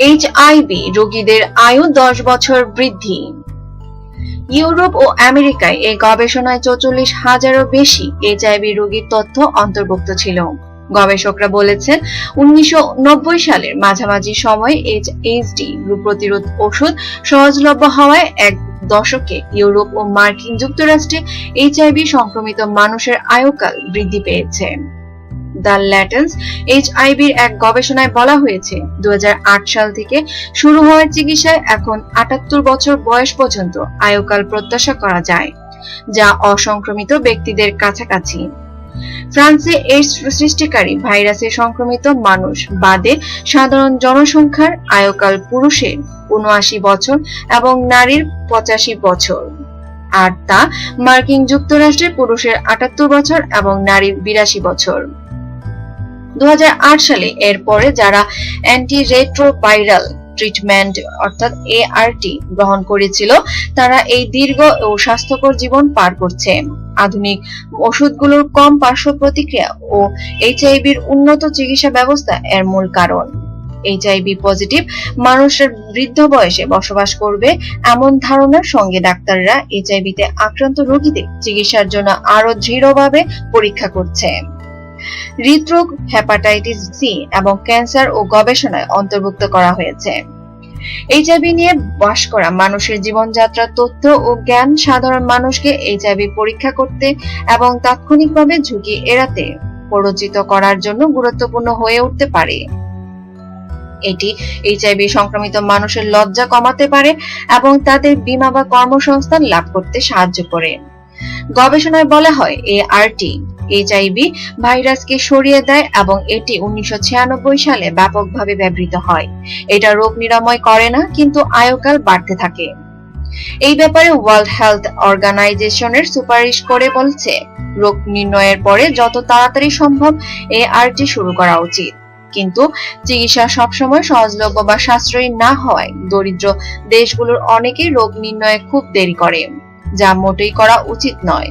HIV রোগীদের আয়ু দশ বছর বৃদ্ধি। ইউরোপ ও আমেরিকায় এই গবেষণায় চৌচল্লিশ হাজারও বেশি এইচআইভি রোগীর তথ্য অন্তর্ভুক্ত ছিল। গবেষকরা বলেছেন, উনিশশো নব্বই সালের মাঝামাঝি সময়ে এইচডি প্রতিরোধ ওষুধ সহজলভ্য হওয়ায় এক দশকে ইউরোপ ও মার্কিন যুক্তরাষ্ট্রে এইচআইভি সংক্রমিত মানুষের আয়ুকাল বৃদ্ধি পেয়েছে। দ্য ল্যাটেন্স এইচআইভির এক গবেষণায় বলা হয়েছে দু হাজার আট সাল থেকে শুরু হওয়ার চিকিৎসায় এখন আটাত্তর বছর বয়স পর্যন্ত আয়ুকাল প্রত্যাশা করা যায়, যা অসংক্রমিত ব্যক্তিদের কাছাকাছি। ফ্রান্সে এইডস সৃষ্টিকারী ভাইরাসে সংক্রমিত মানুষ বাদে সাধারণ জনসংখ্যার আয়কাল পুরুষের উনআশি বছর এবং নারীর পঁচাশি বছর। আর তা মার্কিন যুক্তরাষ্ট্রে পুরুষের আটাত্তর বছর এবং নারীর বিরাশি বছর। দু হাজার আট সালে এর পরে যারা অ্যান্টি রেট্রোভাইরাল ট্রিটমেন্ট অর্থাৎ এআরটি গ্রহণ করেছিল, তারা এই দীর্ঘ ও স্বাস্থ্যকর জীবন পার করছে। আধুনিক ওষুধগুলোর কম পার্শ্ব প্রতিক্রিয়া ও এইচআইভির উন্নত চিকিৎসা ব্যবস্থা এর মূল কারণ। এইচআইভি পজিটিভ মানুষের বৃদ্ধ বয়সে বসবাস করবে এমন ধারণার সঙ্গে ডাক্তাররা এইচআইভিতে আক্রান্ত রোগীদের চিকিৎসার জন্য আরও দৃঢ়ভাবে পরীক্ষা করছে। হৃদরোগ হেপাটাইটিস সি এবং ক্যান্সার ও গবেষণায় অন্তর্ভুক্ত করা হয়েছে। এইচআইভি নিয়ে বাস করা মানুষের জীবনযাত্রার তথ্য ও জ্ঞান সাধারণ মানুষকে এইচআইভি পরীক্ষা করতে এবং তাৎক্ষণিকভাবে ঝুঁকি এড়াতে পরিচিত করার জন্য গুরুত্বপূর্ণ হয়ে উঠতে পারে। এটি এইচআইভি সংক্রমিত মানুষের লজ্জা কমাতে পারে এবং তাদের বীমা বা কর্মসংস্থান লাভ করতে সাহায্য করে। গবেষণায় বলা হয় এ আরটি এইচআইভি ভাইরাসকে সরিয়ে দেয় এবং এটি উনিশশো ছিয়ানব্বই সালে ব্যাপকভাবে ব্যবহৃত হয়। এটা রোগ নিরাময় করে না, কিন্তু আয়ুকাল বাড়তে থাকে। এই ব্যাপারে ওয়ার্ল্ড হেলথ অর্গানাইজেশনের সুপারিশ করে বলছে, রোগ নির্ণয়ের পরে যত তাড়াতাড়ি সম্ভব এ আরটি শুরু করা উচিত। কিন্তু চিকিৎসা সবসময় সহজলভ্য বা সাশ্রয়ী না হওয়ায় দরিদ্র দেশগুলোর অনেকেই রোগ নির্ণয়ে খুব দেরি করে, যা মোটেই করা উচিত নয়।